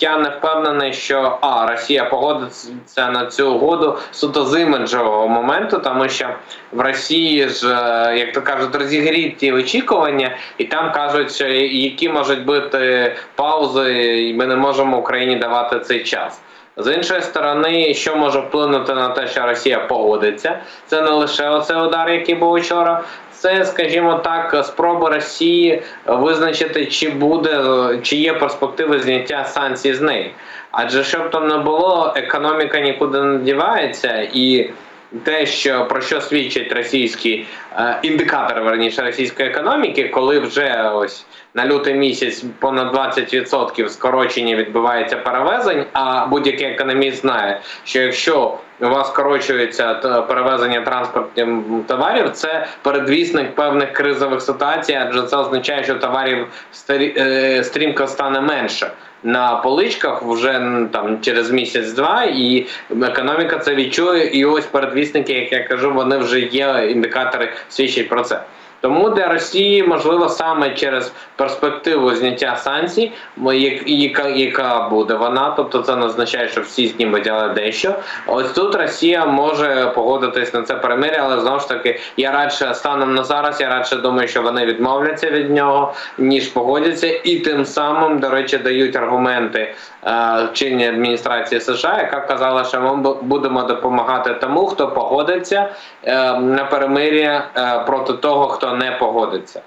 Я не впевнений, що а Росія погодиться на цю угоду суто з іміджового моменту, тому що в Росії ж, е, як то кажуть, розігріті очікування, і там кажуть, що які можуть бути паузи, і ми не можемо Україні давати цей час. З іншої сторони, що може вплинути на те, що Росія погодиться, це не лише оцей удар, який був вчора. Це, скажімо так, спроба Росії визначити, чи буде чи є перспективи зняття санкцій з неї. Адже щоб там не було, економіка нікуди не дівається і. Те, що про що свідчать російські е, індикатори верніше російської економіки, коли вже ось на лютий місяць понад 20% скорочення відбувається перевезень. А будь-який економіст знає, що якщо у вас скорочується перевезення транспортних товарів, це передвісник певних кризових ситуацій, адже це означає, що товарів е, стрімко стане менше на поличках вже там через місяць-два, і економіка це відчує. І ось передвісники, як я кажу, вони вже є. Індикатори свідчать про це. Тому для Росії можливо саме через перспективу зняття санкцій, яка, яка буде вона, тобто це не означає, що всі знімуть, але дещо. Ось тут Росія може погодитись на це перемир'я, але знову ж таки, я радше станом на зараз, я радше думаю, що вони відмовляться від нього, ніж погодяться, і тим самим, до речі, дають аргументи е, чинній адміністрації США, яка казала, що ми будемо допомагати тому, хто погодиться е, на перемир'я е, проти того, хто не погодиться.